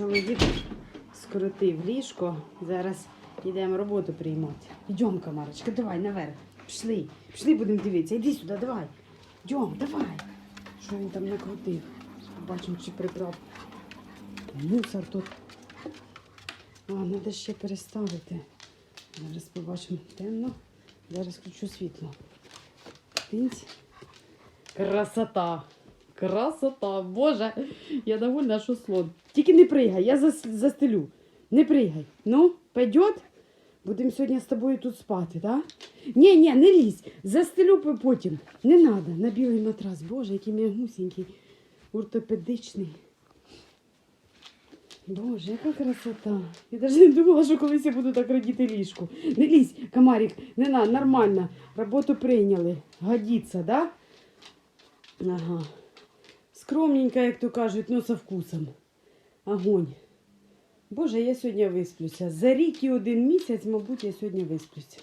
чоловік скоротив ліжко. Зараз йдемо роботу приймати. Йдемо, Камарочка, давай наверх. Пішли. Пішли, будемо дивитися. Іди сюди, давай. Йдемо, давай. Що він там накрутив? Побачимо, чи прибрав. Мусор тут. А, треба ще переставити. Зараз побачимо темно. Зараз включу світло. Тинць. Красота. Красота. Боже, я довольна, що слон. Тільки не пригай, я застелю. Не пригай. Ну, пойдет? Будемо сьогодні з тобою тут спати, так? Ні, ні, не лізь. Застелю потім. Не треба. На білий матрас. Боже, який м'ягусенький, ортопедичний. Боже, яка красота. Я навіть не думала, що колись я буду так радіти ліжку. Не лізь, комарик, не на, нормально. Роботу прийняли. Годиться, да? Ага. Скромненько, як то кажуть, но со вкусом. Огонь. Боже, я сьогодні висплюся. За рік і один місяць, мабуть, я сьогодні висплюся.